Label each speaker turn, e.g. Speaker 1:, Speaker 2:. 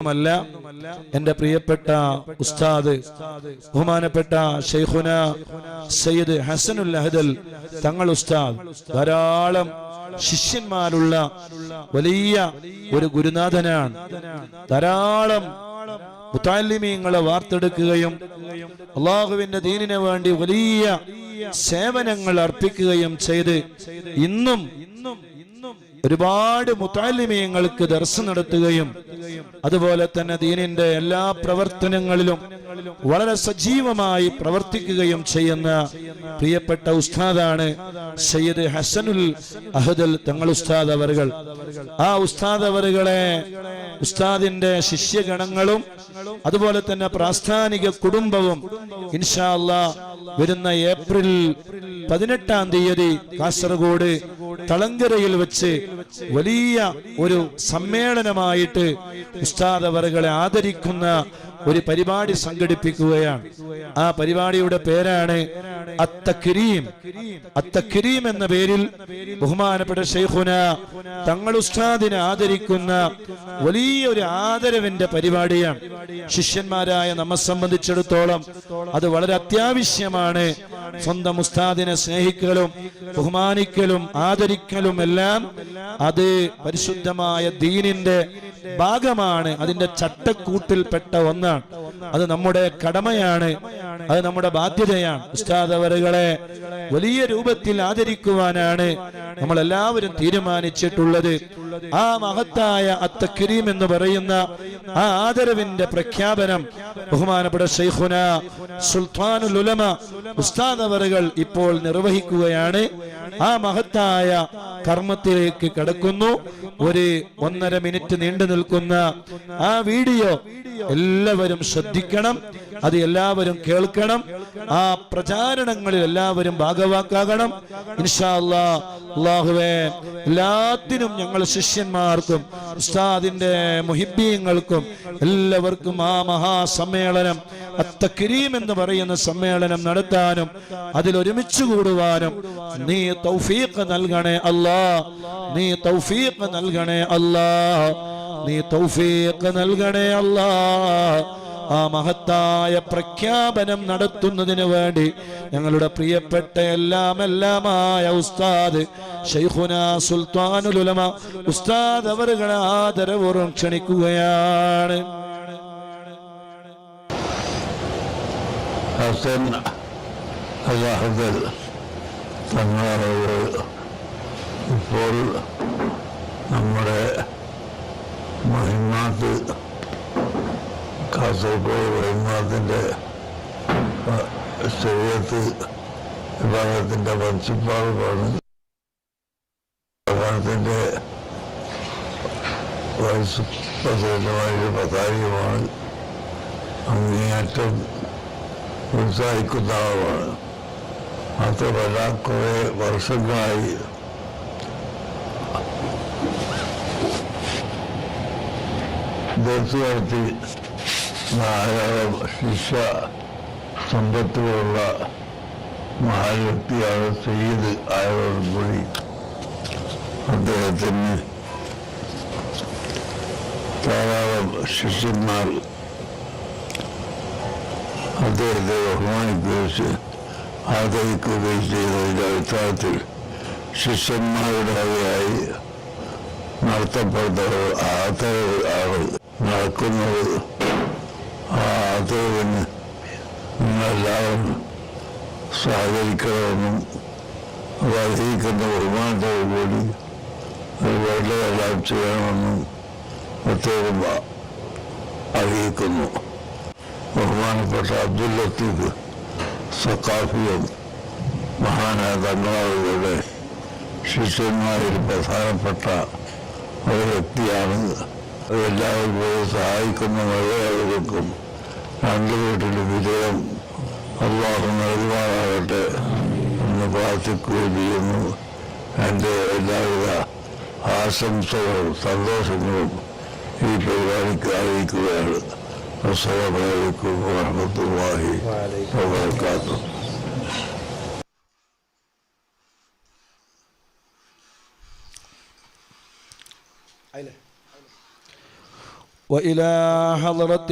Speaker 1: മല്ല എന്റെ പ്രിയപ്പെട്ട ഉസ്താദ് ബഹുമാനപ്പെട്ട ഷെയ്ഖുന സയ്യിദ് ഹസനുൽ അഹദൽ തങ്ങൾ ഉസ്താദ് ധാരാളം ശിഷ്യന്മാരുള്ള വലിയ ഒരു ഗുരുനാഥനാണ്. ധാരാളം മുത്താലിമീങ്ങളെ വാർത്തെടുക്കുകയും അള്ളാഹുവിന്റെ ദീനിനു വേണ്ടി വലിയ സേവനങ്ങൾ അർപ്പിക്കുകയും ചെയ്ത് ഇന്നും ഒരുപാട് മുത്താലിമീങ്ങൾക്ക് ദർശനം നടത്തുകയും അതുപോലെ തന്നെ ദീനിന്റെ എല്ലാ പ്രവർത്തനങ്ങളിലും വളരെ സജീവമായി പ്രവർത്തിക്കുകയും ചെയ്യുന്ന പ്രിയപ്പെട്ട ഉസ്താദാണ് സയ്യിദ് ഹസനുൽ അഹദൽ തങ്ങൾ ഉസ്താദ് അവറുകൾ ആ ഉസ്താദ് അവറുകളെ ഉസ്താദിന്റെ ശിഷ്യഗണങ്ങളും അതുപോലെ തന്നെ പ്രാസ്ഥാനിക കുടുംബവും ഇൻഷാല്ല വരുന്ന ഏപ്രിൽ പതിനെട്ടാം തീയതി കാസർഗോഡ് തളങ്കരയിൽ വെച്ച് വലിയ ഒരു സമ്മേളനമായിട്ട് ഉസ്താദ് അവറുകളെ ആദരിക്കുന്ന ഒരു പരിപാടി സംഘടിപ്പിക്കുകയാണ്. ആ പരിപാടിയുടെ പേരാണ് അത്തക്കിരീം. അത്തക്കിരീം എന്ന പേരിൽ ബഹുമാനപ്പെട്ട ഷെയ്ഖുന തങ്ങൾ ഉസ്താദിനെ ആദരിക്കുന്ന വലിയൊരു ആദരവിന്റെ പരിപാടിയാണ്. ശിഷ്യന്മാരായ നമ്മെ സംബന്ധിച്ചിടത്തോളം അത് വളരെ അത്യാവശ്യമാണ്. സ്വന്തം ഉസ്താദിനെ സ്നേഹിക്കലും ബഹുമാനിക്കലും ആദരിക്കലും എല്ലാം അത് പരിശുദ്ധമായ ദീനിന്റെ ഭാഗമാണ് അതിന്റെ ചട്ടക്കൂട്ടിൽപ്പെട്ട ഒന്നാണ് അത് നമ്മുടെ കടമയാണ്. അത് നമ്മുടെ ബാധ്യതയാണ്. ഉസ്താദ് അവരുകളെ വലിയ രൂപത്തിൽ ആദരിക്കുവാനാണ് നമ്മൾ എല്ലാവരും തീരുമാനിച്ചിട്ടുള്ളത്. ആ മഹത്തായ അത്തക്കിരീം എന്ന് പറയുന്ന ആ ആദരവിന്റെ പ്രഖ്യാപനം ബഹുമാനപ്പെട്ട ഷെയ്ഖുന സുൽത്താനുൽ ഉലമ ഉസ്താദ് അവറുകൾ ഇപ്പോൾ നിർവഹിക്കുകയാണ്. ആ മഹത്തായ കർമ്മത്തിലേക്ക് കടക്കുന്നു. ഒരു ഒന്നര മിനിറ്റ് നീണ്ടു നിൽക്കുന്ന ആ വീഡിയോ എല്ലാവരും ശ്രദ്ധിക്കണം. അത് എല്ലാവരും കേൾക്കണം. ആ പ്രചാരണങ്ങളിൽ എല്ലാവരും ഭാഗവാക്കാകണം. ഇൻഷാ അല്ലാ അള്ളാഹുവേ എല്ലാത്തിനും ഞങ്ങൾ ശിഷ്യന്മാർക്കും ഉസ്താദിന്റെ മുഹിബീങ്ങൾക്കും എല്ലാവർക്കും ആ മഹാസമ്മേളനം അത്തക്കിരീം എന്ന് പറയുന്ന സമ്മേളനം നടത്താനും അതിൽ ഒരുമിച്ച് കൂടുവാനും നീ തൗഫീഖ് നൽകണേ അല്ലാ നീ തൗഫീഖ് നൽകണേ അല്ലാ നീ തൗഫീഖ് നൽകണേ അല്ലാ. ആ മഹത്തായ പ്രഖ്യാപനം നടത്തുന്നതിന് വേണ്ടി ഞങ്ങളുടെ പ്രിയപ്പെട്ട എല്ലാം എല്ലാമായ ഉസ്താദ് ഷെയ്ഖുന സുൽത്താനുൽ ഉലമ ഉസ്താദ് അവരുടെ ആദരവോറും ക്ഷണിക്കുകയാണ്.
Speaker 2: ഇപ്പോൾ നമ്മുടെ മഹിമാത്ത് കാസർഗോഡ് മഹിമാത്തിന്റെ ശരീരത്ത് വിഭാഗത്തിന്റെ പ്രിൻസിപ്പാളാണ് വിഭാഗത്തിന്റെ വൈസ് പ്രസിഡന്റുമായൊരു പതാരിയുമാണ് അങ്ങേയറ്റം ഉത്സാഹിക്കുന്ന ആളാണ്. മാത്രമല്ല കുറേ വർഷങ്ങളായി ദേശീയത്തിൽ ധാരാളം ശിക്ഷ സമ്പത്തുകളുള്ള മഹാവ്യക്തിയാണ് ചെയ്ത് ആയതോടുകൂടി അദ്ദേഹത്തിന് ധാരാളം ശിഷ്യന്മാർ അദ്ദേഹത്തെ ബഹുമാനിക്കുകയും ആദരിക്കുകയും ചെയ്തതിന്റെ അടിസ്ഥാനത്തിൽ ശിഷ്യന്മാരുടെ വകയായി നടത്തപ്പെട്ട ആദരവ് ആണ്. നടക്കുന്നത് ആ ആദരവിന് നിങ്ങളെല്ലാവരും സഹകരിക്കണമെന്നും അത് അർഹിക്കുന്ന ബഹുമാനത്തോടു കൂടി അത് വേണ്ടതെല്ലാം ചെയ്യണമെന്നും പ്രത്യേകം അറിയിക്കുന്നു. ബഹുമാനപ്പെട്ട അബ്ദുൽ ലത്തീഫ് സക്കാഫിയും മഹാനായ തങ്ങളാളുകളുടെ ശിഷ്യന്മാരിൽ പ്രധാനപ്പെട്ട ഒരു വ്യക്തിയാണ് അതെല്ലാവരും പോയി സഹായിക്കുന്ന മഴയാളുകൾക്കും രണ്ടു വീട്ടിലും വിജയം അള്ളാഹു നൽകുവാനാകട്ടെ എന്ന് പ്രാർത്ഥിക്കുകയും ചെയ്യുന്നു. എന്റെ എല്ലാവിധ ആശംസകളും സന്തോഷങ്ങളും ഈ പരിപാടിക്ക് അറിയിക്കുകയാണ്. അസ്സലാമലൈക്കും
Speaker 1: وإلى حضرة